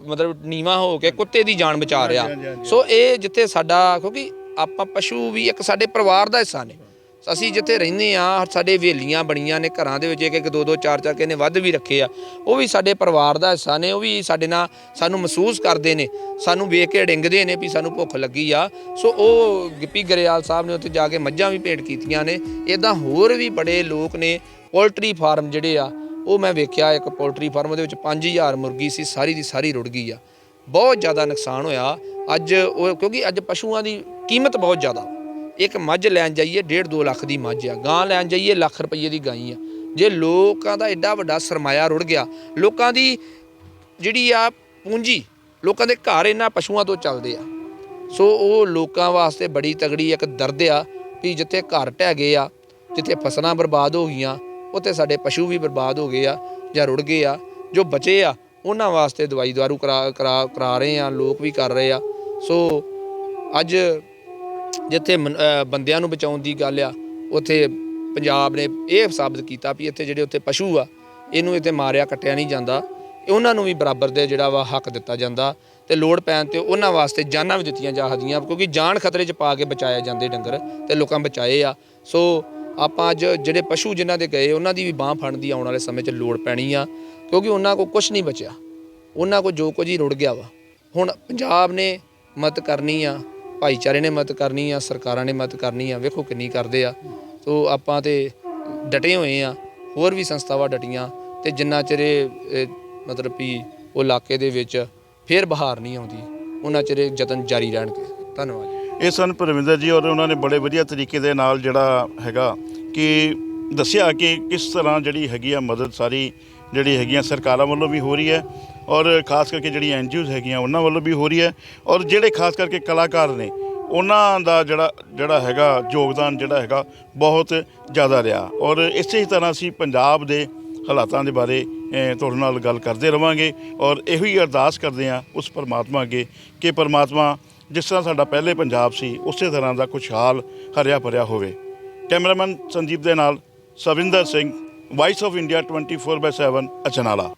ਮਤਲਬ ਨੀਵਾ ਹੋ ਕੇ ਕੁੱਤੇ ਦੀ ਜਾਨ ਬਚਾ ਰਿਹਾ। ਸੋ ਇਹ ਜਿੱਥੇ ਸਾਡਾ ਕਿਉਂਕਿ ਆਪਾਂ ਪਸ਼ੂ ਵੀ ਇੱਕ ਸਾਡੇ ਪਰਿਵਾਰ ਦਾ ਹਿੱਸਾ ਨੇ। ਅਸੀਂ ਜਿੱਥੇ ਰਹਿੰਦੇ ਆ ਸਾਡੇ ਹਵੇਲੀਆਂ ਬਣੀਆਂ ਨੇ, ਘਰਾਂ ਦੇ ਵਿੱਚ ਇੱਕ ਇੱਕ ਦੋ ਦੋ ਚਾਰ ਚਾਰ ਕਿਸੇ ਨੇ ਵੱਧ ਵੀ ਰੱਖੇ ਆ। ਉਹ ਵੀ ਸਾਡੇ ਪਰਿਵਾਰ ਦਾ ਹਿੱਸਾ ਨੇ, ਉਹ ਵੀ ਸਾਡੇ ਨਾਲ ਸਾਨੂੰ ਮਹਿਸੂਸ ਕਰਦੇ ਨੇ, ਸਾਨੂੰ ਵੇਖ ਕੇ ਡਿੰਗਦੇ ਨੇ ਵੀ ਸਾਨੂੰ ਭੁੱਖ ਲੱਗੀ ਆ। ਸੋ ਉਹ ਗਿੱਪੀ ਗਰੇਵਾਲ ਸਾਹਿਬ ਨੇ ਉੱਥੇ ਜਾ ਕੇ ਮੱਝਾਂ ਵੀ ਭੇਟ ਕੀਤੀਆਂ ਨੇ। ਇਦਾਂ ਹੋਰ ਵੀ ਬੜੇ ਲੋਕ ਨੇ, ਪੋਲਟਰੀ ਫਾਰਮ ਜਿਹੜੇ ਆ, ਉਹ ਮੈਂ ਵੇਖਿਆ ਇੱਕ ਪੋਲਟਰੀ ਫਾਰਮ ਦੇ ਵਿੱਚ 5000 ਮੁਰਗੀ ਸੀ, ਸਾਰੀ ਦੀ ਸਾਰੀ ਰੁੜ ਗਈ ਆ। ਬਹੁਤ ਜ਼ਿਆਦਾ ਨੁਕਸਾਨ ਹੋਇਆ। ਅੱਜ ਉਹ, ਕਿਉਂਕਿ ਅੱਜ ਪਸ਼ੂਆਂ ਦੀ ਕੀਮਤ ਬਹੁਤ ਜ਼ਿਆਦਾ। ਇੱਕ ਮੱਝ ਲੈਣ ਜਾਈਏ 1.5 2 ਲੱਖ ਦੀ ਮੱਝ ਆ। ਗਾਂ ਲੈਣ ਜਾਈਏ, ਲੱਖ ਰੁਪਏ ਦੀ ਗਾਈ ਆ। ਜੇ ਲੋਕਾਂ ਦਾ ਐਡਾ ਵੱਡਾ ਸਰਮਾਇਆ ਰੁੜ ਗਿਆ, ਲੋਕਾਂ ਦੀ ਜਿਹੜੀ ਆ ਪੂੰਜੀ, ਲੋਕਾਂ ਦੇ ਘਰ ਇਹਨਾਂ ਪਸ਼ੂਆਂ ਤੋਂ ਚੱਲਦੇ ਆ। ਸੋ ਉਹ ਲੋਕਾਂ ਵਾਸਤੇ ਬੜੀ ਤਗੜੀ ਇੱਕ ਦਰਦ ਆ ਵੀ ਜਿੱਥੇ ਘਰ ਢਹਿ ਗਏ ਆ, ਜਿੱਥੇ ਫਸਲਾਂ ਬਰਬਾਦ ਹੋ ਗਈਆਂ, ਉੱਥੇ ਸਾਡੇ ਪਸ਼ੂ ਵੀ ਬਰਬਾਦ ਹੋ ਗਏ ਆ ਜਾਂ ਰੁੜ ਗਏ ਆ। ਜੋ ਬਚੇ ਆ, ਉਹਨਾਂ ਵਾਸਤੇ ਦਵਾਈ ਦਾਰੂ ਕਰਾ ਕਰਾ ਕਰਾ ਰਹੇ ਆ, ਲੋਕ ਵੀ ਕਰ ਰਹੇ ਆ। ਸੋ ਅੱਜ ਜਿੱਥੇ ਮਨ- ਬੰਦਿਆਂ ਨੂੰ ਬਚਾਉਣ ਦੀ ਗੱਲ ਆ, ਉੱਥੇ ਪੰਜਾਬ ਨੇ ਇਹ ਸਾਬਤ ਕੀਤਾ ਵੀ ਇੱਥੇ ਜਿਹੜੇ ਉੱਥੇ ਪਸ਼ੂ ਆ, ਇਹਨੂੰ ਇੱਥੇ ਮਾਰਿਆ, ਕੱਟਿਆ ਨਹੀਂ ਜਾਂਦਾ। ਉਹਨਾਂ ਨੂੰ ਵੀ ਬਰਾਬਰ ਦੇ ਜਿਹੜਾ ਵਾ ਹੱਕ ਦਿੱਤਾ ਜਾਂਦਾ ਤੇ ਲੋੜ ਪੈਣ ਤੇ ਉਹਨਾਂ ਵਾਸਤੇ ਜਾਨਾਂ ਵੀ ਦਿੱਤੀਆਂ ਜਾਂਦੀਆਂ ਕਿਉਂਕਿ ਜਾਨ ਖਤਰੇ 'ਚ ਪਾ ਕੇ ਬਚਾਇਆ ਜਾਂਦੇ ਡੰਗਰ ਤੇ ਲੋਕਾਂ ਬਚਾਏ ਆ। ਸੋ ਆਪਾਂ ਅੱਜ ਜਿਹੜੇ ਪਸ਼ੂ ਜਿਨ੍ਹਾਂ ਦੇ ਗਏ, ਉਹਨਾਂ ਦੀ ਵੀ ਬਾਹ ਫੜਨ ਦੀ ਆਉਣ ਵਾਲੇ ਸਮੇਂ 'ਚ ਲੋੜ ਪੈਣੀ ਆ, ਕਿਉਂਕਿ ਉਹਨਾਂ ਕੋਲ ਕੁਝ ਨਹੀਂ ਬਚਿਆ। ਉਹਨਾਂ ਕੋਲ ਜੋ ਕੁਝ ਹੀ ਰੁੜ ਗਿਆ ਵਾ। ਹੁਣ ਪੰਜਾਬ ਨੇ ਮਦਦ ਕਰਨੀ ਆ ਭਾਈਚਾਰੇ ਨੇ ਮਦਦ ਕਰਨੀ ਆ, ਸਰਕਾਰਾਂ ਨੇ ਮਦਦ ਕਰਨੀ ਆ, ਵੇਖੋ ਕਿੰਨੀ ਕਰਦੇ ਆ। ਸੋ ਆਪਾਂ ਤੇ ਡਟੇ ਹੋਏ ਆ, ਹੋਰ ਵੀ ਸੰਸਥਾਵਾਂ ਡਟੀਆਂ ਤੇ ਜਿੰਨਾ ਚਿਰ ਮਤਲਬ ਵੀ ਉਹ ਇਲਾਕੇ ਦੇ ਵਿੱਚ ਫੇਰ ਬਹਾਰ ਨਹੀਂ ਆਉਂਦੀ, ਉਹਨਾਂ ਚਿਰ ਯਤਨ ਜਾਰੀ ਰਹਿਣਗੇ। ਧੰਨਵਾਦ ਇਹ ਸਨ ਪਰਵਿੰਦਰ ਜੀ ਔਰ ਉਹਨਾਂ ਨੇ ਬੜੇ ਵਧੀਆ ਤਰੀਕੇ ਦੇ ਨਾਲ ਜਿਹੜਾ ਹੈਗਾ ਕਿ ਦੱਸਿਆ ਕਿ ਕਿਸ ਤਰ੍ਹਾਂ ਜਿਹੜੀ ਹੈਗੀ ਆ ਮਦਦ ਸਾਰੀ ਜਿਹੜੀ ਹੈਗੀਆਂ ਸਰਕਾਰਾਂ ਵੱਲੋਂ ਵੀ ਹੋ ਰਹੀ ਹੈ ਔਰ ਖਾਸ ਕਰਕੇ ਜਿਹੜੀ ਐਨਜੀਓਜ਼ ਹੈਗੀਆਂ, ਉਹਨਾਂ ਵੱਲੋਂ ਵੀ ਹੋ ਰਹੀ ਹੈ। ਔਰ ਜਿਹੜੇ ਖਾਸ ਕਰਕੇ ਕਲਾਕਾਰ ਨੇ, ਉਹਨਾਂ ਦਾ ਜਿਹੜਾ ਜਿਹੜਾ ਹੈਗਾ ਯੋਗਦਾਨ ਜਿਹੜਾ ਹੈਗਾ, ਬਹੁਤ ਜ਼ਿਆਦਾ ਰਿਹਾ। ਔਰ ਇਸੇ ਤਰ੍ਹਾਂ ਅਸੀਂ ਪੰਜਾਬ ਦੇ ਹਾਲਾਤਾਂ ਦੇ ਬਾਰੇ ਤੁਹਾਡੇ ਨਾਲ ਗੱਲ ਕਰਦੇ ਰਵਾਂਗੇ। ਔਰ ਇਹੋ ਹੀ ਅਰਦਾਸ ਕਰਦੇ ਹਾਂ ਉਸ ਪਰਮਾਤਮਾ ਅੱਗੇ ਕਿ ਪਰਮਾਤਮਾ ਜਿਸ ਤਰ੍ਹਾਂ ਸਾਡਾ ਪਹਿਲੇ ਪੰਜਾਬ ਸੀ, ਉਸੇ ਤਰ੍ਹਾਂ ਦਾ ਖੁਸ਼ਹਾਲ ਹਰਿਆ ਭਰਿਆ ਹੋਵੇ। ਕੈਮਰਾਮੈਨ ਸੰਦੀਪ ਦੇ ਨਾਲ Savinder Singh voice of India 24/7 ਅਚਨਾਲਾ।